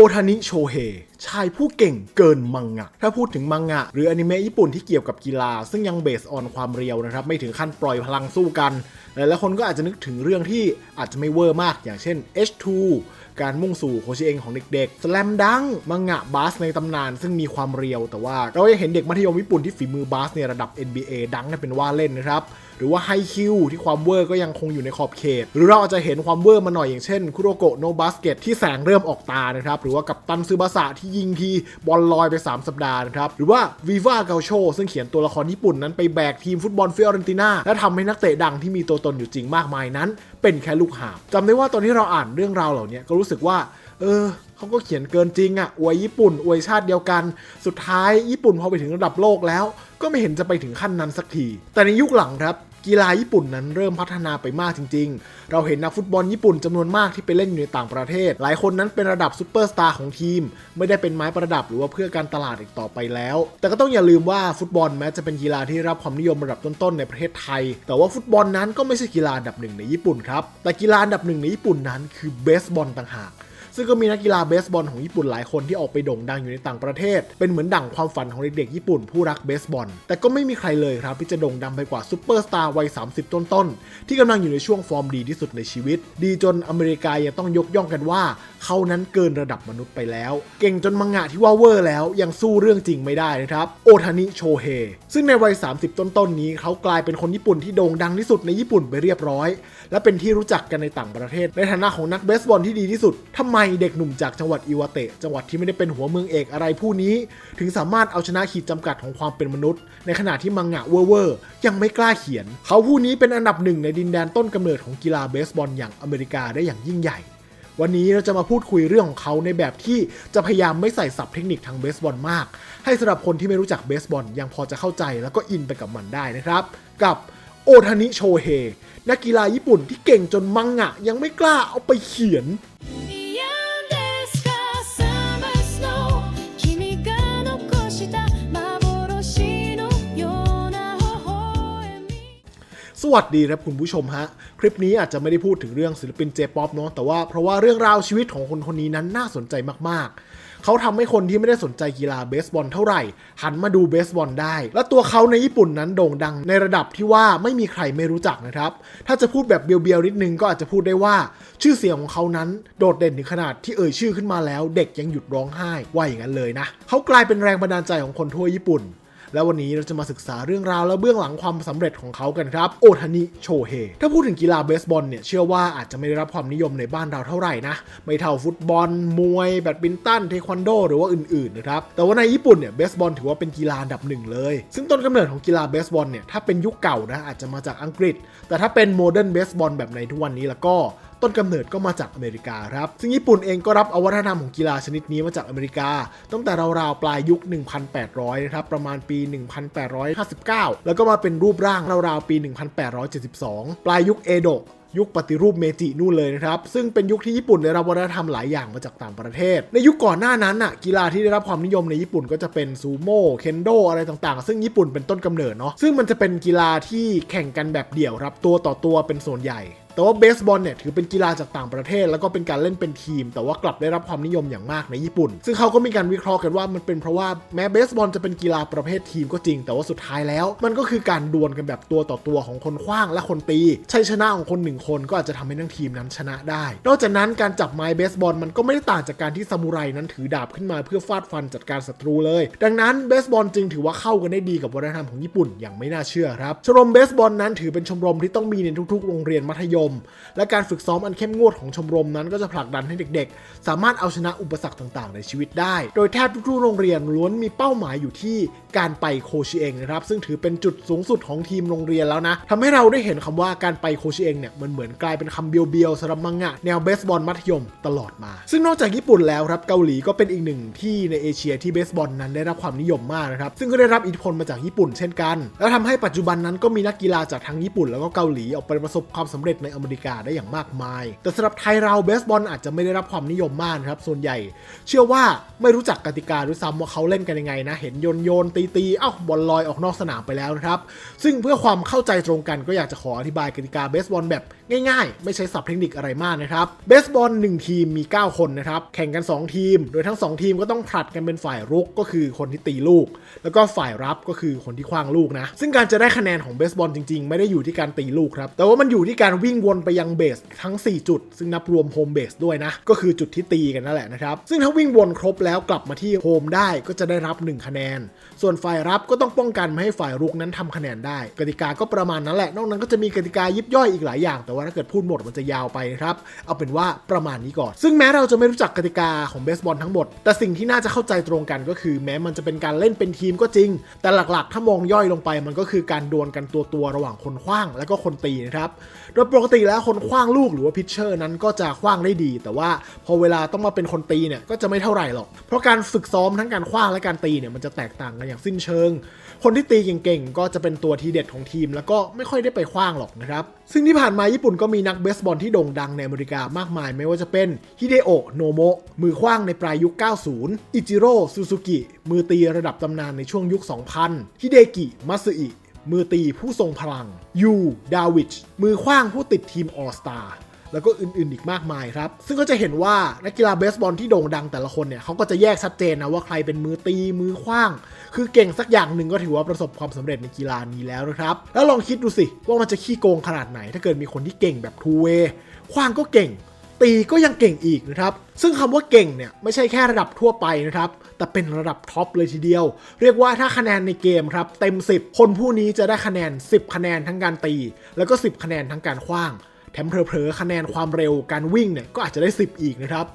โอทานิโชเฮ ชายผู้เก่งเกินมังงะ ถ้าพูดถึงมังงะ หรืออนิเมะญี่ปุ่นที่เกี่ยวกับกีฬา ซึ่งยังเบสออนความเรียวนะครับ ไม่ถึงขั้นปล่อยพลังสู้กันหลายๆคนก็อาจจะนึกถึงเรื่องที่อาจจะไม่เวอร์มาก อย่างเช่น H2 การมุ่งสู่โคชิเองของเด็กๆ สแลมดัง มังงะบาสในตำนาน ซึ่งมีความเรียว แต่ว่าเรายังเห็นเด็กมัธยมญี่ปุ่นที่ฝีมือบาสในระดับ NBA ดังกันเป็นว่าเล่นนะครับ หรือว่าไฮคิวที่ความเวอร์ก็ยังคงอยู่ในขอบเขต หรือเราอาจจะเห็นความเวอร์มาหน่อยอย่างเช่นคุโรโกะโนบาสเกตที่แสงเริ่มออกตานะครับ หรือว่ากับตันซึบาสะที่ยิงทีบอลลอยไป 3 สัปดาห์นะครับหรือว่าวีวาเกาโชซึ่งเขียนตัวละครญี่ปุ่นนั้นไปแบกทีมฟุตบอลฟิออเรนตินาและทำให้นักเตะดังที่มีตัวตนอยู่จริงมากมายนั้น เป็นแค่ลูกหาบจำได้ว่าตอนที่เราอ่านเรื่องราวเหล่านี้ก็รู้สึกว่าเออเขาก็เขียนเกินจริงอะ่ะอวยญี่ปุ่นอวยชาติเดียวกัน สุดท้ายญี่ปุ่นพอไปถึงระดับโลกแล้ว ก็ไม่เห็นจะไปถึงขั้นนั้นสักที แต่ในยุคหลังครับ กีฬาญี่ปุ่นนั้นเริ่มพัฒนาไปมากจริง ๆ เราเห็นนักฟุตบอลญี่ปุ่นจำนวนมากที่ไปเล่นอยู่ในต่างประเทศ หลายคนนั้นเป็นระดับซูเปอร์สตาร์ของทีม ไม่ได้เป็นไม้ประดับหรือว่าเพื่อการตลาดอีกต่อไปแล้ว แต่ก็ต้องอย่าลืมว่าฟุตบอลแม้จะเป็นกีฬาที่รับความนิยมระดับต้นๆในประเทศไทย แต่ว่าฟุตบอลนั้นก็ไม่ใช่กีฬาอันดับหนึ่งในญี่ปุ่นครับ แต่กีฬาอันดับหนึ่งในญี่ปุ่นนั้นคือเบสบอลต่างหาก ซึ่งก็มีนักกีฬาเบสบอลของญี่ปุ่นหลายคนที่ออกไปโด่งดังอยู่ในต่างประเทศ เป็นเหมือนดั่งความฝันของเด็กๆญี่ปุ่นผู้รักเบสบอล แต่ก็ไม่มีใครเลยครับที่จะโด่งดังไปกว่าซูเปอร์สตาร์วัย 30 ต้นๆ ที่กำลังอยู่ในช่วงฟอร์มดีที่สุดในชีวิต ดีจนอเมริกายังต้องยกย่องกันว่า เขานั้นเกินระดับมนุษย์ไปแล้ว เก่งจนมังงะที่ว่าเวอร์แล้วยังสู้เรื่องจริงไม่ได้นะครับโอทานิโชเฮซึ่งในวัย 30 ต้นๆนี้เขากลายเป็นคนญี่ปุ่นที่โด่งดังที่สุดในญี่ปุ่นไปเรียบร้อย และเป็นที่รู้จักกันในต่างประเทศ ในฐานะของนักเบสบอลที่ดีที่สุดทำไมเด็กหนุ่มจากจังหวัดอิวาเตะจังหวัดที่ไม่ได้เป็นหัวเมืองเอกอะไรผู้นี้ ถึงสามารถเอาชนะขีดจำกัดของความเป็นมนุษย์ ในขณะที่มังงะเวอร์เวอร์ยังไม่กล้าเขียน เขาผู้นี้เป็นอันดับหนึ่งในดินแดนต้นกำเนิดของกีฬาเบสบอลอย่างอเมริกาได้อย่างยิ่งใหญ่ วันนี้เราจะมาพูดคุยเรื่องของเขาในแบบที่จะพยายามไม่ใส่สับเทคนิคทางเบสบอลมาก ให้สำหรับคนที่ไม่รู้จักเบสบอลยังพอจะเข้าใจแล้วก็อินไปกับมันได้นะครับ กับโอทานิโชเฮนักกีฬาญี่ปุ่นที่เก่งจนมังงะยังไม่กล้าเอาไปเขียน วัสดีครับคุณผู้ชมฮะ คลิปนี้อาจจะไม่ได้พูดถึงเรื่องศิลปินเจป๊อปเนาะแต่ว่าเพราะว่าเรื่องราวชีวิตของคนคนนี้นั้นน่าสนใจมากๆ เขาทำให้คนที่ไม่ได้สนใจกีฬาเบสบอลเท่าไหร่ หันมาดูเบสบอลได้ และตัวเขาในญี่ปุ่นนั้นโด่งดังในระดับที่ว่าไม่มีใครไม่รู้จักนะครับ ถ้าจะพูดแบบเบียวๆนิดนึงก็อาจจะพูดได้ว่า ชื่อเสียงของเขานั้นโดดเด่นถึงขนาดที่เอ่ยชื่อขึ้นมาแล้ว เด็กยังหยุดร้องไห้ว่าอย่างนั้นเลยนะเขากลายเป็นแรงบันดาลใจของคนทั่วญี่ปุ่น แล้ววันนี้เราจะมาศึกษาเรื่องราวและเบื้องหลังความสำเร็จของเขากันครับโอทานิโชเฮถ้าพูดถึงกีฬาเบสบอลเนี่ยเชื่อว่าอาจจะไม่ได้รับความนิยมในบ้านเราเท่าไหร่นะไม่เท่าฟุตบอล มวยแบดมินตันเทควันโดหรือว่าอื่นๆนะครับแต่ว่าในญี่ปุ่นเนี่ยเบสบอลถือว่าเป็นกีฬาอันดับหนึ่งเลย ซึ่งต้นกำเนิดของกีฬาเบสบอลเนี่ยถ้าเป็นยุคเก่านะอาจจะมาจากอังกฤษ แต่ถ้าเป็นโมเดิร์นเบสบอลแบบในทุกวันนี้แล้วก็ ต้นกำเนิดก็มาจากอเมริกาครับซึ่งญี่ปุ่นเองก็รับเอาวัฒนธรรมของกีฬาชนิดนี้มาจากอเมริกา ตั้งแต่ราวๆปลายยุค 1,800 นะครับ ประมาณปี 1,859 แล้วก็มาเป็นรูปร่างราวๆปี 1,872 ปลายยุคเอโดะยุคปฏิรูปเมจินู่นเลยนะครับ ซึ่งเป็นยุคที่ญี่ปุ่นได้รับวัฒนธรรมหลายอย่างมาจากต่างประเทศ ในยุคก่อนหน้านั้นน่ะกีฬาที่ได้รับความนิยมในญี่ปุ่นก็จะเป็นซูโม่เคนโดอะไรต่างๆ ซึ่งญี่ปุ่นเป็นต้นกำเนิดเนาะซึ่งมันจะเป็นกีฬาที่แข่งกันแบบเดี่ยวครับตัวต่อตัวเป็นส่วนใหญ่ แต่ว่าเบสบอลเนี่ยถือเป็นกีฬาจากต่างประเทศ แล้วก็เป็นการเล่นเป็นทีม แต่ว่ากลับได้รับความนิยมอย่างมากในญี่ปุ่น ซึ่งเขาก็มีการวิเคราะห์กันว่ามันเป็นเพราะว่าแม้เบสบอลจะเป็นกีฬาประเภททีมก็จริง แต่ว่าสุดท้ายแล้ว มันก็คือการดวลกันแบบตัวต่อตัวของคนขว้างและคนตีชัยชนะของคนหนึ่งคนก็อาจจะทำให้ทั้งทีมนั้นชนะได้ นอกจากนั้นการจับไม้เบสบอลมันก็ไม่ได้ต่างจากการที่ซามูไรนั้นถือดาบขึ้นมาเพื่อฟาดฟันจัดการศัตรูเลย ดังนั้นเบสบอลจึงถือว่าเข้ากันได้ดีกับวัฒนธรรมของญี่ปุ่นอย่างไม่น่าเชื่อครับชมรมเบสบอลนั้นถือเป็นชมรมที่ต้องมีในทุกๆ โรงเรียนมัธยมและการฝึกซ้อมอันเข้มงวดของชมรมนั้นก็จะผลักดันให้เด็กๆ สามารถเอาชนะอุปสรรคต่างๆ ในชีวิตได้ โดยแทบทุกๆโรงเรียนล้วนมีเป้าหมายอยู่ที่การไปโคชิเองนะครับ ซึ่งถือเป็นจุดสูงสุดของทีมโรงเรียนแล้วนะทำให้เราได้เห็นคำว่าการไปโคชิเองเนี่ยมันเหมือนกลายเป็นคำเบียวๆสำหรับมังงะแนวเบสบอลมัธยมตลอดมา ซึ่งนอกจากญี่ปุ่นแล้วครับเกาหลีก็เป็นอีกหนึ่งที่ในเอเชียที่เบสบอลนั้นได้รับความนิยมมากนะครับซึ่งก็ได้รับอิทธิพลมาจากญี่ปุ่นเช่นกัน แล้วทำให้ปัจจุบันนั้นก็มีนักกีฬาจากทั้งญี่ปุ่นแล้วก็เกาหลีออกไปประสบความสำเร็จในอเมริกาได้อย่างมากมาย แต่สำหรับไทยเราเบสบอลอาจจะไม่ได้รับความนิยมมากครับส่วนใหญ่ เชื่อว่าไม่รู้จักกติกาด้วยซ้ำว่าเขาเล่นกันยังไงนะ เห็นโยนโยนตีตีเอ้าบอลลอยออกนอกสนามไปแล้วนะครับซึ่งเพื่อความเข้าใจตรงกันก็อยากจะขออธิบายกติกาเบสบอลแบบง่ายๆ ไม่ใช้ศัพท์เทคนิคอะไรมากนะครับเบสบอล1ทีมมี 9 คนนะครับแข่งกัน 2 ทีม โดยทั้ง 2 ทีมก็ต้องผลัดกันเป็นฝ่ายรุกก็คือคนที่ตีลูก แล้วก็ฝ่ายรับก็คือคนที่คว้างลูกนะซึ่งการจะได้คะแนนของเบสบอลจริงๆ ไม่ได้อยู่ที่การตีลูกครับแต่ว่ามันอยู่ที่การวิ่งวนไปยังเบสทั้ง 4 จุด ซึ่งนับรวมโฮมเบสด้วยนะ ก็คือจุดที่ตีกันนั่นแหละนะครับ ซึ่งถ้าวิ่งวนครบแล้วกลับมาที่โฮมได้ก็จะได้รับ 1 คะแนน ส่วนฝ่ายรับก็ต้องป้องกันไม่ให้ฝ่ายรุกนั้นทำคะแนนได้ กติกาก็ประมาณนั้นแหละ นอกนั้นก็จะมีกติกายิบย่อยอีกหลายอย่าง แต่ว่าถ้าเกิดพูดหมดมันจะยาวไปนะครับ เอาเป็นว่าประมาณนี้ก่อน ซึ่งแม้เราจะไม่รู้จักกติกาของเบสบอลทั้งหมด แต่สิ่งที่น่าจะเข้าใจตรงกันก็คือ แม้มันจะเป็นการเล่นเป็นทีมก็จริง แต่หลักๆ ถ้ามองย่อยลงไปมันก็คือการดวลกันตัวตัวๆระหว่างคนขว้างและก็คนตีนะครับ โดยปกติแล้วคนขว้างลูกหรือว่าพิชเชอร์นั้นก็จะขว้างได้ดี แต่ว่าพอเวลาต้องมาเป็นคนตีเนี่ยก็จะไม่เท่าไหร่หรอก เพราะการฝึกซ้อมทั้งการขว้างและการตีเนี่ยมันจะแตกต่างกันอย่างสิ้นเชิง คนที่ตีเก่งๆก็จะเป็นตัวทีเด็ดของทีม แล้วก็ไม่ค่อยได้ไปขว้างหรอกนะครับ ซึ่งที่ผ่านมาญี่ปุ่นก็มีนักเบสบอลที่โด่งดังในอเมริกามากมาย ไม่ว่าจะเป็นฮิเดโอะโนโมะมือขว้างในปลายยุค 90 อิจิโร่ซูซูกิมือตีระดับตำนานในช่วงยุค 2000 ฮิเดกิมัตสึอิ มือตีผู้ทรงพลัง ยูดาวิช มือขว้างผู้ติดทีมออสตาแล้วก็อื่นๆอีกมากมายครับ ซึ่งก็จะเห็นว่านักกีฬาเบสบอลที่โด่งดังแต่ละคนเนี่ยเขาก็จะแยกชัดเจนนะว่าใครเป็นมือตีมือขว้าง คือเก่งสักอย่างหนึ่งก็ถือว่าประสบความสำเร็จในกีฬานี้แล้วนะครับ แล้วลองคิดดูสิว่ามันจะขี้โกงขนาดไหน ถ้าเกิดมีคนที่เก่งแบบทูเวขว้างก็เก่ง ตีก็ยังเก่งอีกนะครับ ซึ่งคำว่าเก่งเนี่ยไม่ใช่แค่ระดับทั่วไปนะครับ แต่เป็นระดับท็อปเลยทีเดียว เรียกว่าถ้าคะแนนในเกมครับเต็ม 10 คนผู้นี้จะได้คะแนน 10 คะแนนทั้งการตี แล้วก็ 10 คะแนนทั้งการคว้าง แถมเผลอๆคะแนนความเร็วการวิ่งเนี่ยก็อาจจะได้ 10 อีกนะครับ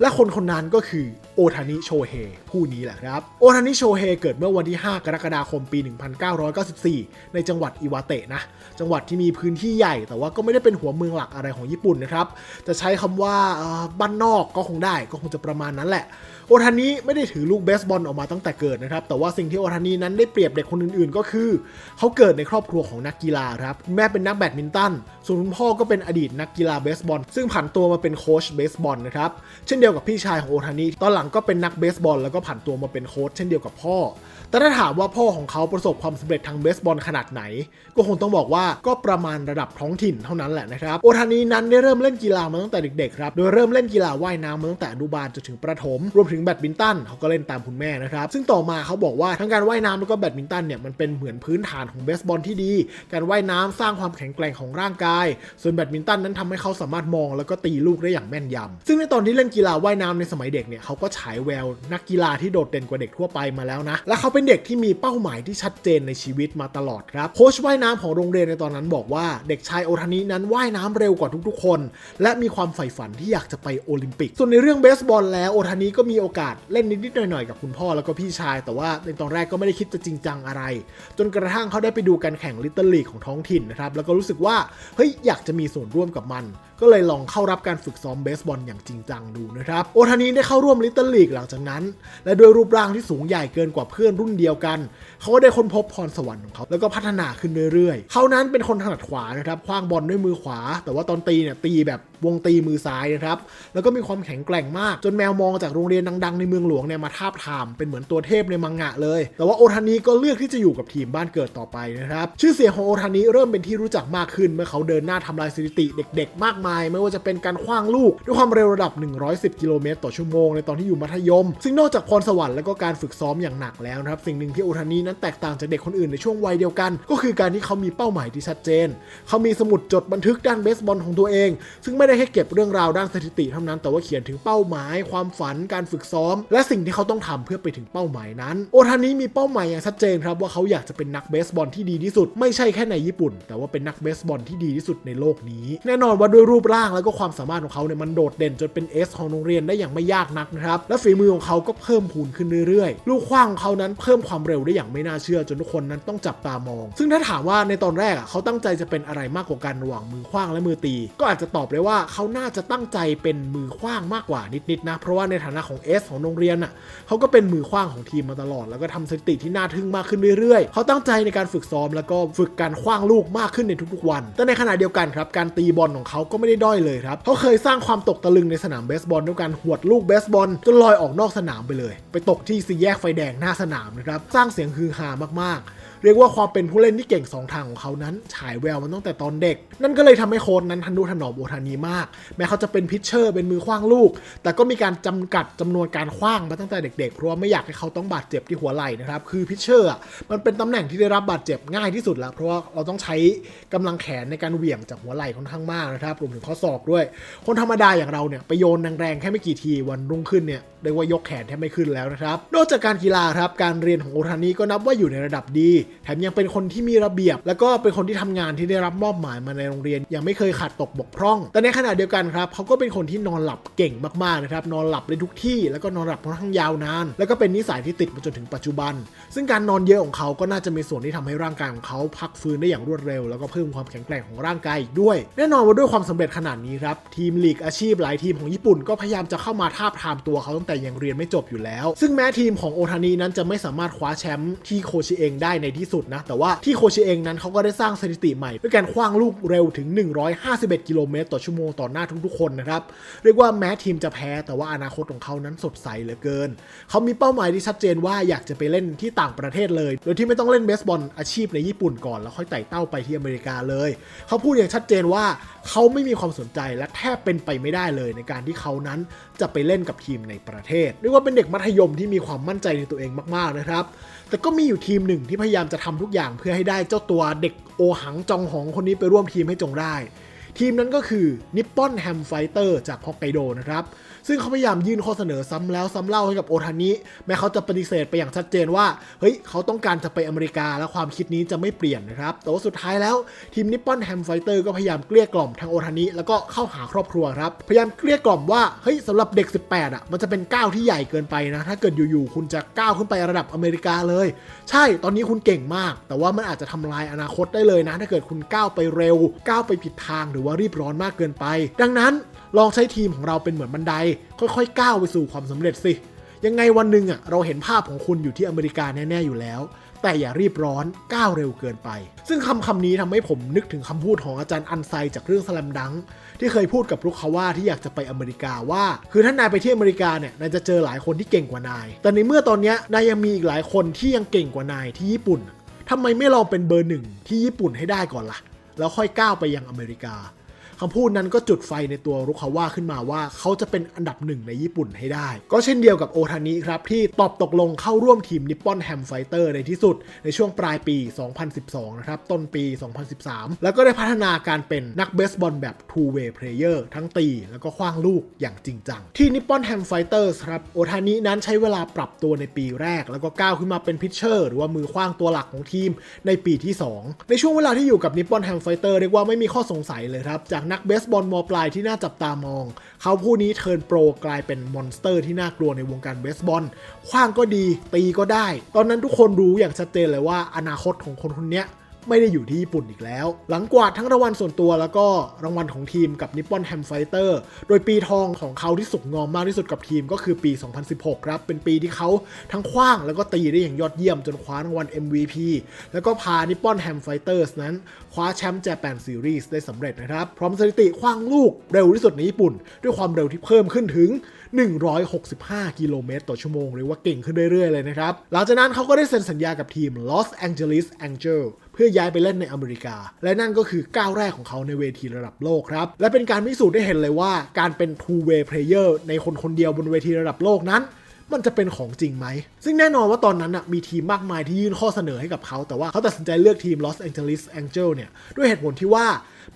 และคนคนนั้นก็คือโอทานิโชเฮผู้นี้แหละครับ โอทานิโชเฮเกิดเมื่อวันที่ 5 กรกฎาคมปี 1994 ในจังหวัดอิวาเตะนะ จังหวัดที่มีพื้นที่ใหญ่แต่ว่าก็ไม่ได้เป็นหัวเมืองหลักอะไรของญี่ปุ่นนะครับ จะใช้คำว่าบ้านนอกก็คงได้ก็คงจะประมาณนั้นแหละ โอทานิไม่ได้ถือลูกเบสบอลออกมาตั้งแต่เกิดนะครับ แต่ว่าสิ่งที่โอทานินั้นได้เปรียบเด็กคนอื่นๆ ก็คือ เขาเกิดในครอบครัวของนักกีฬาครับแม่เป็นนักแบดมินตันส่วนคุณพ่อก็เป็นอดีตนักกีฬาเบสบอล ซึ่งผันตัวมาเป็นโค้ชเบสบอลนะครับ เช่นเดียวกับพี่ชายของโอทานิตอนหลังก็เป็นนักเบสบอลแล้วก็ผันตัวมาเป็นโค้ชเช่นเดียวกับพ่อ แต่ถ้าถามว่าพ่อของเขาประสบความสำเร็จทางเบสบอลขนาดไหน ก็คงต้องบอกว่าก็ประมาณระดับท้องถิ่นเท่านั้นแหละนะครับ โอทานินั้นได้เริ่มเล่นกีฬามาตั้งแต่เด็กๆครับ โดยเริ่มเล่นกีฬาว่ายน้ำมาตั้งแต่อนุบาลจนถึงประถม รวมถึงแบดมินตันเขาก็เล่นตามคุณแม่นะครับ ซึ่งต่อมาเขาบอกว่าทั้งการว่ายน้ำแล้วก็แบดมินตันเนี่ยมันเป็นเหมือนพื้นฐานของเบสบอลที่ดี การว่ายน้ำสร้างความแข็งแกร่งของร่างกายส่วนแบดมินตันนั้นทำให้เขาสามารถมองแล้วก็ตีลูกได้อย่างแม่นยำซึ่งในตอนที่เล่นกีฬาว่ายน้ำในสมัยเด็กเนี่ยเขาก็ฉายแววนักกีฬาที่โดดเด่นกว่าเด็กทั่วไปมาแล้วนะ และเขาเป็นเด็กที่มีเป้าหมายที่ชัดเจนในชีวิตมาตลอดครับ โค้ชว่ายน้ำของโรงเรียนในตอนนั้นบอกว่าเด็กชายโอทานินั้นว่ายน้ำเร็วกว่าทุกๆคน และมีความใฝ่ฝันที่อยากจะไปโอลิมปิก ส่วนในเรื่องเบสบอลแล้วโอทานิก็มีโอกาสเล่นนิดๆหน่อยๆกับคุณพ่อแล้วก็พี่ชาย แต่ว่าในตอนแรกก็ไม่ได้คิดจะจริงจังอะไร จนกระทั่งเขาได้ไปดูการแข่งลิตเติ้ลลีกของท้องถิ่นนะครับแล้วก็รู้สึกว่าเฮ้ยอยากจะมีส่วนร่วมกับมัน ก็เลยลองเข้ารับการฝึกซ้อมเบสบอลอย่างจริงจังดูนะครับ โอทานิได้เข้าร่วมลิตเติ้ลลีกหลังจากนั้น และด้วยรูปร่างที่สูงใหญ่เกินกว่าเพื่อนรุ่นเดียวกัน เขาก็ได้ค้นพบพรสวรรค์ของเขา แล้วก็พัฒนาขึ้นเรื่อยๆ เขานั้นเป็นคนถนัดขวานะครับคว้างบอลด้วยมือขวา แต่ว่าตอนตีเนี่ยตีแบบวงตีมือซ้ายนะครับ แล้วก็มีความแข็งแกร่งมาก จนแมวมองจากโรงเรียนดังๆ ในเมืองหลวงเนี่ยมาทาบทาม เป็นเหมือนตัวเทพในมังงะเลย แต่ว่าโอทานิก็เลือกที่จะอยู่กับทีมบ้านเกิดต่อไปนะครับ ชื่อเสียงของโอทานิเริ่มเป็นที่รู้จักมากขึ้นเมื่อเขาเดินหน้าทำลายสถิติเด็ก ๆ มากมายไม่ว่าจะเป็นการคว้างลูก ด้วยความเร็วระดับ 110 กิโลเมตรต่อชั่วโมงในตอนที่อยู่มัธยม ซึ่งนอกจากพรสวรรค์และก็การฝึกซ้อมอย่างหนักแล้วนะครับ สิ่งหนึ่งที่โอทานินั้นแตกต่างจากเด็กคนอื่นในช่วงวัยเดียวกัน ก็คือการที่เขามีเป้าหมายที่ชัดเจน เขามีสมุดจดบันทึกด้านเบสบอลของตัวเอง ซึ่งไม่ได้แค่เก็บเรื่องราวด้านสถิติเท่านั้น แต่ว่าเขียนถึงเป้าหมาย ความฝัน การฝึกซ้อม และสิ่งที่เขาต้องทำเพื่อไปถึงเป้าหมายนั้น โอทานิมีเป้าหมายอย่างชัดเจนครับว่าเขาอยากจะเป็นนักเบสบอลที่ดีที่สุด ไม่ใช่แค่ในญี่ปุ่น แต่ว่าเป็นนักเบสบอลที่ดีที่สุดในโลกนี้ แน่นอนว่าด้วยรูปปร่างแล้วก็ความสามารถของเขาเนี่ยมันโดดเด่นจนเป็นเอสของโรงเรียนได้อย่างไม่ยากนักนะครับ และฝีมือของเขาก็เพิ่มพูนขึ้นเรื่อยๆ ลูกขว้างของเขานั้นเพิ่มความเร็วได้อย่างไม่น่าเชื่อจนทุกคนนั้นต้องจับตามอง ซึ่งถ้าถามว่าในตอนแรกอะเขาตั้งใจจะเป็นอะไรมากกว่ากันระหว่างมือขว้างและมือตี ก็อาจจะตอบเลยว่าเขาน่าจะตั้งใจเป็นมือขว้างมากกว่านิดๆนะ เพราะว่าในฐานะของเอสของโรงเรียนอะเขาก็เป็นมือขว้างของทีมมาตลอด แล้วก็ทำสถิติที่น่าทึ่งมากขึ้นเรื่อยๆ เขาตั้งใจในการฝึกซ้อมแล้วก็ฝึกการขว้างลูกมากขึ้นในทุกๆวัน แต่ในขณะเดียวกันครับการตีบอลของเขาก็ไม่ได้ด้อยเลยครับเขาเคยสร้างความตกตะลึงในสนามเบสบอลด้วยการหวดลูกเบสบอลจนลอยออกนอกสนามไปเลย ไปตกที่สี่แยกไฟแดงหน้าสนามนะครับสร้างเสียงฮือฮามากๆ เรียกว่าความเป็นผู้เล่นที่เก่งสองทางของเขานั้น ฉายแววมันตั้งแต่ตอนเด็ก นั่นก็เลยทำให้โค้ชนั้นทันดูถนอมโอทานีมาก แม้เขาจะเป็นพิชเชอร์เป็นมือขว้างลูก แต่ก็มีการจำกัดจำนวนการขว้างมาตั้งแต่เด็กๆ เพราะว่าไม่อยากให้เขาต้องบาดเจ็บที่หัวไหล่นะครับ คือพิชเชอร์มันเป็นตำแหน่งที่ได้รับบาดเจ็บง่ายที่สุดแล้วเพราะว่าเราต้องใช้กำลังแขนในการเหวี่ยงจากหัวไหล่ค่อนข้างมากนะครับรวมถึงข้อศอกด้วย คนธรรมดาอย่างเราเนี่ยไปโยนแรงๆแค่ไม่กี่ทีวันรุ่งขึ้นเนี่ย เรียกว่ายกแขนแทบไม่ขึ้นแล้วนะครับ นอกจากการกีฬาครับ การเรียนของโอทานีก็นับว่าอยู่ในระดับดี แถมยังเป็นคนที่มีระเบียบ แล้วก็เป็นคนที่ทำงานที่ได้รับมอบหมายมาในโรงเรียน ยังไม่เคยขาดตกบกพร่อง แต่ในขณะเดียวกันครับเขาก็เป็นคนที่นอนหลับเก่งมากๆนะครับ นอนหลับได้ทุกที่ แล้วก็นอนหลับค่อนข้างยาวนาน แล้วก็เป็นนิสัยที่ติดมาจนถึงปัจจุบัน ซึ่งการนอนเยอะของเขาก็น่าจะมีส่วนที่ทำให้ร่างกายของเขาพักฟื้นได้อย่างรวดเร็ว แล้วก็เพิ่มความแข็งแกร่งของร่างกายอีกด้วย แน่นอนว่าด้วยความสำเร็จขนาดนี้ครับทีมลีกอาชีพหลายทีมของญี่ปุ่นก็พยายามจะเข้ามาทาบทามตัวเขาตั้งแต่ยังเรียนไม่จบอยู่แล้ว ซึ่งแม้ทีมของโอทานีนั้นจะไม่สามารถคว้าแชมป์ที่โคชิเองได้ในที่สุดนะ แต่ว่าที่โคชิเองนั้นเขาก็ได้สร้างสถิติใหม่ ด้วยการคว้างลูกเร็วถึง 151 กิโลเมตรต่อชั่วโมงต่อหน้าทุกๆคนนะครับเรียกว่าแม้ทีมจะแพ้แต่ว่าอนาคตของเขานั้นสดใสเหลือเกิน เขามีเป้าหมายที่ชัดเจนว่าอยากจะไปเล่นที่ต่างประเทศเลย โดยที่ไม่ต้องเล่นเบสบอลอาชีพในญี่ปุ่นก่อนแล้วค่อยไต่เต้าไปที่อเมริกาเลย เขาพูดอย่างชัดเจนว่าเขาไม่มีความสนใจและแทบเป็นไปไม่ได้เลยในการที่เขานั้นจะไปเล่นกับทีมในประเทศเรียกว่าเป็นเด็กมัธยมที่มีความมั่นใจในตัวเองมากๆนะครับ แต่ก็มีอยู่ทีมหนึ่งที่พยายามจะทำทุกอย่างเพื่อให้ได้เจ้าตัวเด็กโอหังจองหองคนนี้ไปร่วมทีมให้จงได้ ทีมนั้นก็คือนิปปอนแฮมไฟเตอร์จากฮอกไกโดนะครับซึ่งเขาพยายามยื่นข้อเสนอซ้ำแล้วซ้ำเล่าให้กับโอทานิแม้เขาจะปฏิเสธไปอย่างชัดเจนว่าเฮ้ยเขาต้องการจะไปอเมริกาและความคิดนี้จะไม่เปลี่ยนนะครับแต่ว่าสุดท้ายแล้วทีมนิปปอนแฮมไฟเตอร์ก็พยายามเกลี้ยกล่อมทางโอทานิแล้วก็เข้าหาครอบครัวครับพยายามเกลี้ยกล่อมว่าเฮ้ยสำหรับเด็ก 18อะมันจะเป็นก้าวที่ใหญ่เกินไปนะถ้าเกิดอยู่ๆคุณจะก้าวขึ้นไประดับอเมริกาเลย ใช่ตอนนี้คุณเก่งมาก แต่ว่ามันอาจจะทำลายอนาคตได้เลยนะ ถ้าเกิดคุณก้าวไปเร็วก้าวไปผิดทางหรือว่ารีบร้อนมากเกินไป ดังนั้นลองใช้ทีมของเราเป็นเหมือนบันได ค่อยๆ ก้าวไปสู่ความสำเร็จสิ ยังไงวันหนึ่งอะเราเห็นภาพของคุณอยู่ที่อเมริกาแน่ๆอยู่แล้ว แต่อย่ารีบร้อนก้าวเร็วเกินไป ซึ่งคำคำนี้ทำให้ผมนึกถึงคำพูดของอาจารย์อันไซจากเรื่องสลัมดังที่เคยพูดกับลูกเขาว่าที่อยากจะไปอเมริกาว่า คือถ้านายไปที่อเมริกาเนี่ยนายจะเจอหลายคนที่เก่งกว่านาย แต่ในเมื่อตอนเนี้ยนายยังมีอีกหลายคนที่ยังเก่งกว่านายที่ญี่ปุ่นทำไมไม่ลองเป็นเบอร์หนึ่งที่ญี่ปุ่นให้ได้ก่อนล่ะ แล้วค่อยก้าวไปยังอเมริกา คำพูดนั้นก็จุดไฟในตัวรุคาว่าขึ้นมาว่า เขาจะเป็นอันดับหนึ่งในญี่ปุ่นให้ได้ ก็เช่นเดียวกับโอทานิครับ ที่ตอบตกลงเข้าร่วมทีมนิปปอนแฮมไฟเตอร์ในที่สุด ในช่วงปลายปี 2012 นะครับ ต้นปี 2013 แล้วก็ได้พัฒนาการเป็นนักเบสบอลแบบ two way player ทั้งตี แล้วก็คว้างลูกอย่างจริงจัง ที่นิปปอนแฮมไฟเตอร์ครับโอทานินั้นใช้เวลาปรับตัวในปีแรก แล้วก็ก้าวขึ้นมาเป็นพิชเชอร์หรือว่ามือคว้างตัวหลักของทีมในปีที่ 2 ในช่วงเวลาที่อยู่กับนิปปอนแฮมไฟเตอร์เรียกว่าไม่มีข้อสงสัยเลยครับจากนักเบสบอลมอปลายที่น่าจับตามอง เขาผู้นี้เทิร์นโปรกลายเป็นมอนสเตอร์ที่น่ากลัวในวงการเบสบอลคว้างก็ดีตีก็ได้ ตอนนั้นทุกคนรู้อย่างชัดเจนเลยว่าอนาคตของคนคนนี้ ไม่ได้อยู่ที่ญี่ปุ่นอีกแล้ว หลังกวาดทั้งรางวัลส่วนตัวแล้วก็รางวัลของทีมกับนิปปอนแฮมไฟเตอร์โดยปีทองของเขาที่สุกงอมมากที่สุดกับทีมก็คือปี 2016 ครับ เป็นปีที่เขาทั้งคว้างแล้วก็ตีได้อย่างยอดเยี่ยมจนคว้ารางวัล MVP แล้วก็พานิปปอนแฮมไฟเตอร์สนั้น คว้าแชมป์แจแปนซีรีส์ได้สำเร็จนะครับ พร้อมสถิติคว้างลูกเร็วที่สุดในญี่ปุ่น ด้วยความเร็วที่เพิ่มขึ้นถึง 165 กิโลเมตรต่อชั่วโมงเรียกว่าเก่งขึ้นเรื่อยๆ เลยนะครับ หลังจากนั้นเขาก็ได้เซ็นสัญญากับทีม Los Angeles Angel เพื่อย้ายไปเล่นในอเมริกา และนั่นก็คือก้าวแรกของเขาในเวทีระดับโลกครับ และเป็นการพิสูจน์ได้เห็นเลยว่าการเป็น two way player ในคนคนเดียวบนเวทีระดับโลกนั้น มันจะเป็นของจริงไหม ซึ่งแน่นอนว่าตอนนั้นนะมีทีมมากมายที่ยื่นข้อเสนอให้กับเขา แต่ว่าเขาตัดสินใจเลือกทีม Los Angeles Angel เนี่ย ด้วยเหตุผลที่ว่า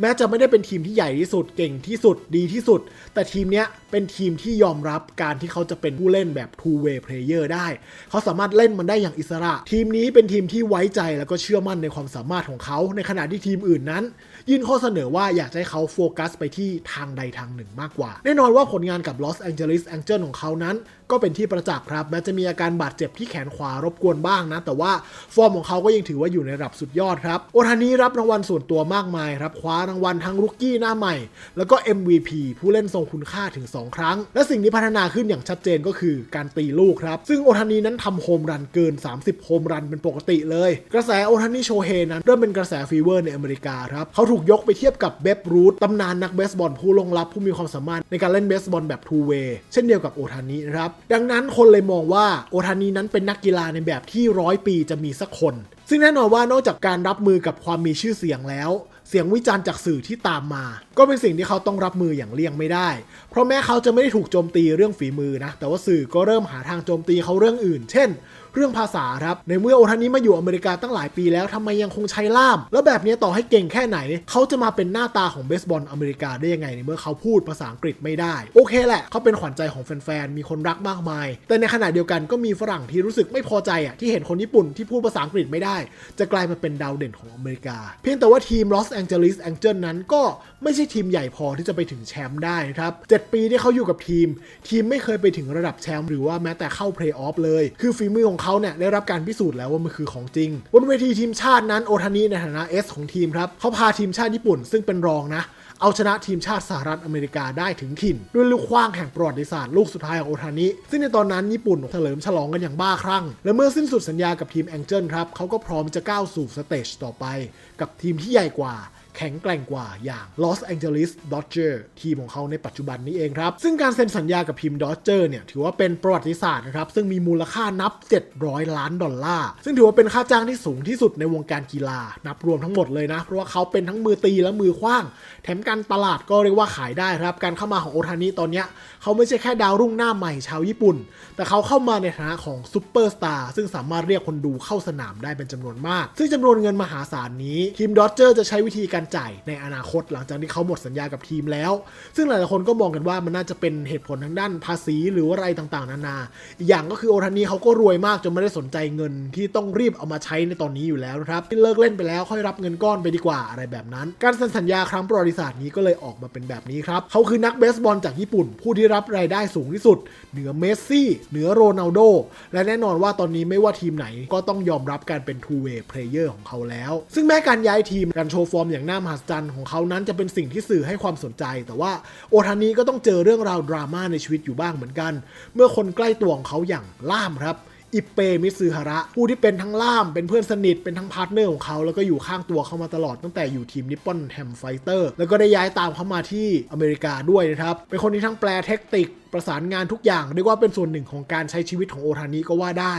แม้จะไม่ได้เป็นทีมที่ใหญ่ที่สุดเก่งที่สุดดีที่สุด แต่ทีมเนี้ยเป็นทีมที่ยอมรับการที่เขาจะเป็นผู้เล่นแบบ two way player ได้ เขาสามารถเล่นมันได้อย่างอิสระ ทีมนี้เป็นทีมที่ไว้ใจแล้วก็เชื่อมั่นในความสามารถของเขา ในขณะที่ทีมอื่นนั้น ยื่นข้อเสนอว่าอยากให้เขาโฟกัสไปที่ทางใดทางหนึ่งมากกว่า แน่นอนว่าผลงานกับ Los Angeles Angels ของเขานั้น ก็เป็นที่ประจักษ์ครับแม้จะมีอาการบาดเจ็บที่แขนขวารบกวนบ้างนะ แต่ว่าฟอร์มของเขาก็ยังถือว่าอยู่ในระดับสุดยอดครับ โอทานี้รับรางวัลส่วนตัวมากมายครับ คว้ารางวัลทั้งรุกกี้หน้าใหม่ แล้วก็ MVP ผู้เล่นทรงคุณค่าถึง 2 ครั้ง และสิ่งที่พัฒนาขึ้นอย่างชัดเจนก็คือการตีลูกครับ ซึ่งโอทานีนั้นทำโฮมรันเกิน 30 โฮมรันเป็นปกติเลย กระแสโอทานีโชเฮนั้นเริ่มเป็นกระแสฟีเวอร์ในอเมริกาครับเขาถูกยกไปเทียบกับเบฟรูทตำนานนักเบสบอลผู้ลงลับผู้มีความสามารถในการเล่นเบสบอลแบบทูเวย์เช่นเดียวกับโอทานีนะครับดังนั้นคนเลยมองว่าโอทานีนั้นเป็นนักกีฬาในแบบที่ร้อยปีจะมีสักคน ซึ่งแน่นอนว่านอกจากการรับมือกับความมีชื่อเสียงแล้วเสียงวิจารณ์จากสื่อที่ตามมา ก็เป็นสิ่งที่เขาต้องรับมืออย่างเลี่ยงไม่ได้ เพราะแม้เขาจะไม่ได้ถูกโจมตีเรื่องฝีมือนะ แต่ว่าสื่อก็เริ่มหาทางโจมตีเขาเรื่องอื่น เช่น เรื่องภาษาครับในเมื่อโอทานิมาอยู่อเมริกาตั้งหลายปีแล้วทำไมยังคงใช้ล่าม แล้วแบบนี้ต่อให้เก่งแค่ไหน เขาจะมาเป็นหน้าตาของเบสบอลอเมริกาได้ยังไงในเมื่อเขาพูดภาษาอังกฤษไม่ได้ โอเคแหละ เขาเป็นขวัญใจของแฟนๆมีคนรักมากมาย แต่ในขณะเดียวกันก็มีฝรั่งที่รู้สึกไม่พอใจอะที่เห็นคนญี่ปุ่นที่พูดภาษาอังกฤษไม่ได้ จะกลายมาเป็นดาวเด่นของอเมริกา เพียงแต่ว่าทีมลอสแองเจลิสแองเจิลนั้นก็ไม่ใช่ทีมใหญ่พอที่จะไปถึงแชมป์ได้นะครับ7ปีที่เขาอยู่กับทีม ทีมไม่เคยไปถึงระดับแชมป์หรือว่าแม้แต่เข้าเพลย์ออฟเลย คือฝีมือของเขาเนี่ยได้รับการพิสูจน์แล้วว่ามันคือของจริง บนเวทีทีมชาตินั้นโอทานิในฐานะเอสของทีมครับเขาพาทีมชาติญี่ปุ่นซึ่งเป็นรองนะเอาชนะทีมชาติสหรัฐอเมริกาได้ถึงถิ่น ด้วยลูกคว้างแห่งประวัติศาสตร์ลูกสุดท้ายของโอทานิ ซึ่งในตอนนั้นญี่ปุ่นเฉลิมฉลองกันอย่างบ้าคลั่ง และเมื่อสิ้นสุดสัญญากับทีมแองเจิลครับเขาก็พร้อมจะก้าวสู่สเตจต่อไป กับทีมที่ใหญ่กว่า แข็งแกร่งกว่าอย่าง Los Angeles Dodgers ทีมของเขาในปัจจุบันนี้เองครับ ซึ่งการเซ็นสัญญากับทีม Dodger เนี่ยถือว่าเป็นประวัติศาสตร์นะครับ ซึ่งมีมูลค่านับ 700 ล้านดอลลาร์ ซึ่งถือว่าเป็นค่าจ้างที่สูงที่สุดในวงการกีฬา นับรวมทั้งหมดเลยนะ เพราะว่าเขาเป็นทั้งมือตีและมือคว้าง แถมการตลาดก็เรียกว่าขายได้ครับ การเข้ามาของโอทานิตอนเนี้ยเขาไม่ใช่แค่ดาวรุ่งหน้าใหม่ชาวญี่ปุ่น แต่เขาเข้ามาในฐานะของซูเปอร์สตาร์ซึ่งสามารถเรียกคนดูเข้าสนามได้เป็นจำนวนมาก ซึ่งจำนวนเงินมหาศาลนี้ทีมดอเจอร์จะใช้วิธีการจ่ายในอนาคต หลังจากที่เขาหมดสัญญากับทีมแล้ว ซึ่งหลายๆคนก็มองกันว่ามันน่าจะเป็นเหตุผลทางด้านภาษีหรือว่าอะไรต่างๆ นานา อีกอย่างก็คือโอทานีเขาก็รวยมากจนไม่ได้สนใจเงินที่ต้องรีบเอามาใช้ในตอนนี้อยู่แล้วนะครับที่เลิกเล่นไปแล้วค่อยรับเงินก้อนไปดีกว่าอะไรแบบนั้น การเซ็นสัญญาครั้งประวัติศาสตร์นี้ก็เลยออกมาเป็นแบบนี้ครับเขาคือนักเบสบอลจากญี่ปุ่น ผู้ที่รับรายได้สูงที่สุด เหนือเมสซี่เหนือโรนัลโดและแน่นอนว่าตอนนี้ไม่ว่าทีมไหนก็ต้องยอมรับการเป็น two way player ของเขาแล้ว ซึ่งแม้การย้ายทีมการโชว์ฟอร์มอย่างน่ามหัศจรรย์ของเขานั้นจะเป็นสิ่งที่สื่อให้ความสนใจ แต่ว่าโอทานีก็ต้องเจอเรื่องราวดราม่าในชีวิตอยู่บ้างเหมือนกัน เมื่อคนใกล้ตัวของเขาอย่างล่ามครับ อิเปมิซึฮาระ ผู้ที่เป็นทั้งล่ามเป็นเพื่อนสนิทเป็นทั้งพาร์ทเนอร์ของเขาแล้วก็อยู่ข้างตัวเขามาตลอดตั้งแต่อยู่ทีมนิปปอนแฮมไฟเตอร์แล้วก็ได้ย้ายตามเขามาที่อเมริกาด้วยนะครับ เป็นคนที่ทั้งแปลเทคนิคประสานงานทุกอย่างเรียกว่าเป็นส่วนหนึ่งของการใช้ชีวิตของโอทานิก็ว่าได้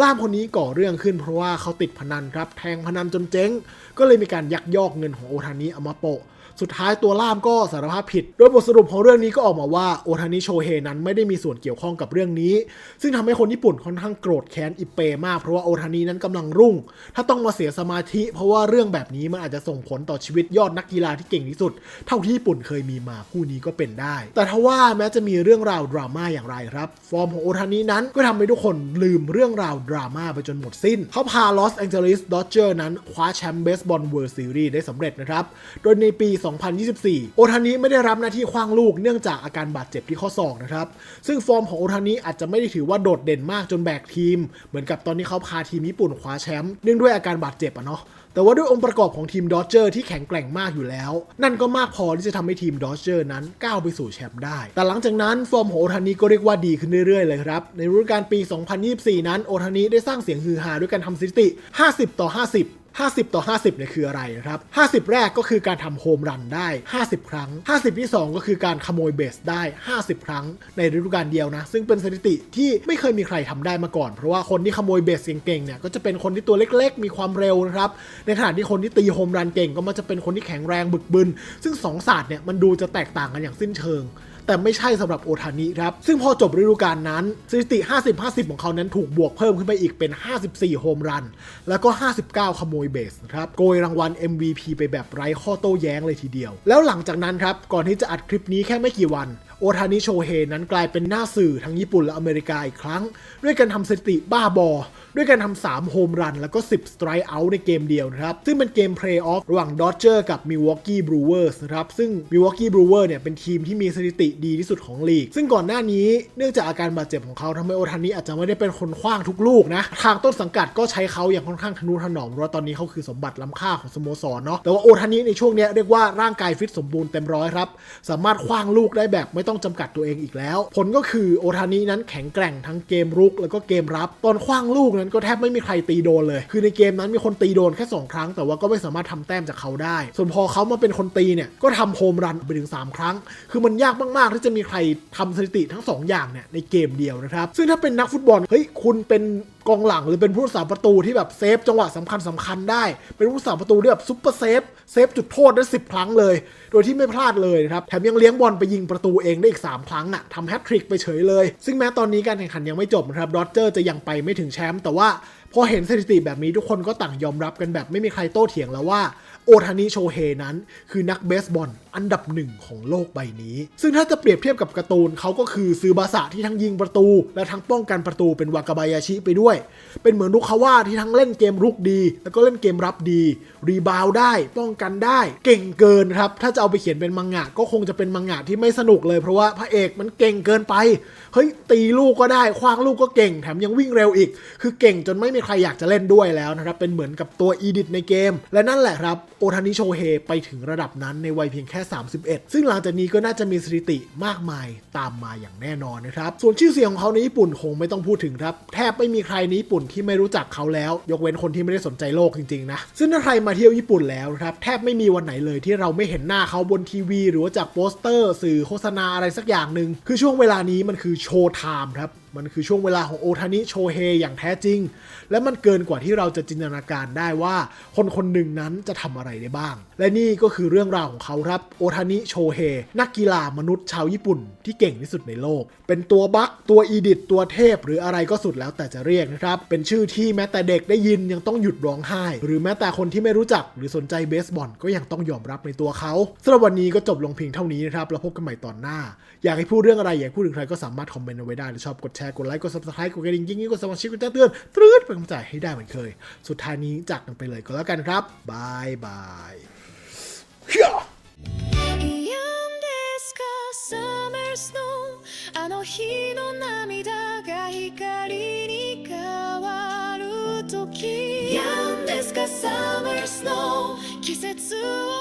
ล่ามคนนี้ก่อเรื่องขึ้นเพราะว่าเขาติดพนันครับแทงพนันจนเจ๊ง ก็เลยมีการยักยอกเงินของโอทานิเอามาโปะ สุดท้ายตัวล่ามก็สารภาพผิด โดยบทสรุปของเรื่องนี้ก็ออกมาว่าโอทานิโชเฮนั้นไม่ได้มีส่วนเกี่ยวข้องกับเรื่องนี้ ซึ่งทำให้คนญี่ปุ่นค่อนข้างโกรธแค้นอิเปมากเพราะว่าโอทานินั้นกำลังรุ่ง ถ้าต้องมาเสียสมาธิ เพราะว่าเรื่องแบบนี้มันอาจจะส่งผลต่อชีวิตยอดนักกีฬาที่เก่งที่สุด เท่าที่ญี่ปุ่นเคยมีมาคู่นี้ก็เป็นได้ แต่ทว่าแม้จะมีเรื่องราวดราม่าอย่างไรครับ ฟอร์มของโอทานินั้นก็ทำให้ทุกคนลืมเรื่องราวดราม่าไปจนหมดสิ้นเขาพาลอสแองเจลิสดอ d เจอร์นั้นคว้าแชมป์เบสบอลเวิลด์ซีรีส์ได้สำเร็จนะครับโดยในปี2024 โอทานิไม่ได้รับหน้าที่คว้างลูกเนื่องจากอาการบาดเจ็บที่ข้อศอกนะครับ ซึ่งฟอร์มของโอทานิอาจจะไม่ได้ถือว่าโดดเด่นมากจนแบกทีม เหมือนกับตอนที่เขาพาทีมญี่ปุ่นคว้าแชมป์เนื่องด้วยอาการบาดเจ็บอะเนาะแต่ว่าด้วยองค์ประกอบของทีมดอ d เจอร์ที่แข็งแกร่งมากอยู่แล้ว นั่นก็มากพอที่จะทำให้ทีมดอ d เจอร์นั้นก้าวไปสู่แชมป์ได้ แต่หลังจากนั้นฟอร์มของโอทานิก็เรียกว่าดีขึ้นเรื่อยๆเลยครับ ในฤดูกาลปี 2024 นั้นโอทานิได้สร้างเสียงฮือฮาด้วยการทำสถิติ 50 ต่อ 50 50 ต่อ 50เนี่ยคืออะไรนะครับ 50 แรกก็คือการทำโฮมรันได้ 50 ครั้ง 50 ที่ 2 ก็คือการขโมยเบสได้ 50 ครั้งในฤดูกาลเดียวนะ ซึ่งเป็นสถิติที่ไม่เคยมีใครทำได้มาก่อน เพราะว่าคนที่ขโมยเบสเก่งๆเนี่ยก็จะเป็นคนที่ตัวเล็กๆ มีความเร็วนะครับ ในขณะที่คนที่ตีโฮมรันเก่งก็มักจะเป็นคนที่แข็งแรงบึกบึน ซึ่งสองศาสตร์เนี่ยมันดูจะแตกต่างกันอย่างสิ้นเชิงแต่ไม่ใช่สำหรับโอทานิครับ ซึ่งพอจบฤดูกาลนั้นสถิติ 50-50 ของเขานั้นถูกบวกเพิ่มขึ้นไปอีกเป็น 54 โฮมรัน แล้วก็ 59 ขโมยเบสครับ โกยรางวัล MVP ไปแบบไร้ข้อโต้แย้งเลยทีเดียว แล้วหลังจากนั้นครับ ก่อนที่จะอัดคลิปนี้แค่ไม่กี่วันโอทานิโชเฮนั้นกลายเป็นหน้าสื่อทั้งญี่ปุ่นและอเมริกาอีกครั้ง ด้วยการทำสถิติบ้าบอ ด้วยการทำ3โฮมรันแล้วก็ 10สไตร์เอาท์ในเกมเดียวนะครับ ซึ่งเป็นเกมเพลย์ออฟระหว่างดอ d เจอร์กับ Milwaukee Brewers นะครับ ซึ่ง Milwaukee Brewers เนี่ยเป็นทีมที่มีสถิติดีที่สุดของลีก ซึ่งก่อนหน้านี้เนื่องจากอาการบาดเจ็บของเขาทำให้โอทานิอาจจะไม่ได้เป็นคนคว้างทุกลูกนะ ทางต้นสังกัดก็ใช้เขาอย่างค่อนข้างทนุถนอมเพราะตอนนี้เขาคือสมบัติล้ำค่าของสโมสรเนาะ แต่ว่าโอทานิในช่วงนี้เรียกว่าร่างกายฟิตสมบูรณ์เต็มร้อยครับ สามารถคว้างลูกได้แบบไม่ต้องจำกัดตัวเองอีกแล้ว ผลก็คือโอทานินั้นแข็งแกร่งทั้งเกมรุกแล้วก็เกมรับ ตอนคว้างลูกนั้นก็แทบไม่มีใครตีโดนเลย คือในเกมนั้นมีคนตีโดนแค่ 2 ครั้ง แต่ว่าก็ไม่สามารถทำแต้มจากเขาได้ ส่วนพอเขามาเป็นคนตีเนี่ยก็ทำโฮมรันไปถึง 3 ครั้ง คือมันยากมากๆที่จะมีใครทำสถิติทั้ง 2 อย่างเนี่ยในเกมเดียวนะครับ ซึ่งถ้าเป็นนักฟุตบอลเฮ้ยคุณเป็นกองหลังหรือเป็นผู้รักษาประตูที่แบบเซฟจังหวะสำคัญสคัญได้ เป็นผู้รักษาประตูที่แบบซุปเปอร์เซฟเซฟจุดโทษได้ 10 ครั้งเลย โดยที่ไม่พลาดเลยนะครับ แถมยังเลี้ยงบอลไปยิงประตูเองได้อีก 3 ครั้งอะทำแฮตทริกไปเฉยเลย ซึ่งแม้ตอนนี้การแข่งขันยังไม่จบนะครับดอ d เจอร์จะยังไปไม่ถึงแชมป์แต่ว่าพอเห็นสถิติแบบนี้ทุกคนก็ต่างยอมรับกันแบบไม่มีใครโต้เถียงแล้วว่า โอทานิโชเฮนั้นคือนักเบสบอลอันดับหนึ่งของโลกใบนี้ ซึ่งถ้าจะเปรียบเทียบกับการ์ตูนเขาก็คือซือบาสะที่ทั้งยิงประตู และทั้งป้องกันประตูเป็นวากาบายาชิไปด้วย เป็นเหมือนลูกคาว่าที่ทั้งเล่นเกมรุกดี แล้วก็เล่นเกมรับดี รีบาวได้ ป้องกันได้ เก่งเกินครับ ถ้าจะเอาไปเขียนเป็นมังงะก็คงจะเป็นมังงะที่ไม่สนุกเลยเพราะว่าพระเอกมันเก่งเกินไป เฮ้ยตีลูกก็ได้คว้างลูกก็เก่งแถมยังวิ่งเร็วอีก คือเก่งจนไม่มีใครอยากจะเล่นด้วยแล้วนะครับเป็นเหมือนกับตัวอีดิทในเกม และนั่นแหละครับโอทานิโชเฮไปถึงระดับนั้นในวัยเพียงแค่31 ซึ่งหลังจากนี้ก็น่าจะมีสถิติมากมายตามมาอย่างแน่นอนนะครับ ส่วนชื่อเสียงของเขาในญี่ปุ่นคงไม่ต้องพูดถึงครับ แทบไม่มีใครในญี่ปุ่นที่ไม่รู้จักเขาแล้ว ยกเว้นคนที่ไม่ได้สนใจโลกจริงๆนะ ซึ่งถ้าใครมาเที่ยวญี่ปุ่นแล้วนะครับแทบไม่มีวันไหนเลยที่เราไม่เห็นหน้าเขาบนทีวี หรือว่าจากโปสเตอร์ สื่อโฆษณาอะไรสักอย่างหนึ่งคือช่วงเวลานี้มันคือโชว์ไทม์ครับ มันคือช่วงเวลาของโอทานิโชเฮอย่างแท้จริง และมันเกินกว่าที่เราจะจินตนาการได้ว่า คนคนหนึ่งนั้นจะทำอะไรได้บ้าง และนี่ก็คือเรื่องราวของเขาครับโอทานิโชเฮนักกีฬามนุษย์ชาวญี่ปุ่น ที่เก่งที่สุดในโลก เป็นตัวบัคตัวอีดิทตัวเทพ หรืออะไรก็สุดแล้วแต่จะเรียกนะครับ เป็นชื่อที่แม้แต่เด็กได้ยินยังต้องหยุดร้องไห้ หรือแม้แต่คนที่ไม่รู้จักหรือสนใจเบสบอลก็ยังต้องยอมรับในตัวเขาสำหรับวันนี้ก็จบลงเพียงเท่านี้นะครับแล้วพบกันใหม่ตอนหน้า อยากให้พูดเรื่องอะไรอยากพูดถึงใครก็สามารถคอมเมนต์เอาไว้ได้หรือชอบกดชร์กดไลค์กด subscribe กดกระดิ่งยิ่งๆกดสมาชิกกดแจ้งเตือนตรืดเป็นกำลังใจให้ได้เหมือนเคย สุดท้ายนี้จากกันไปเลยก็แล้วกันครับบายบายเฮีย 嫌ですか Summer Snow あの日の涙が光に変わる時嫌ですか Summer Snow 季節を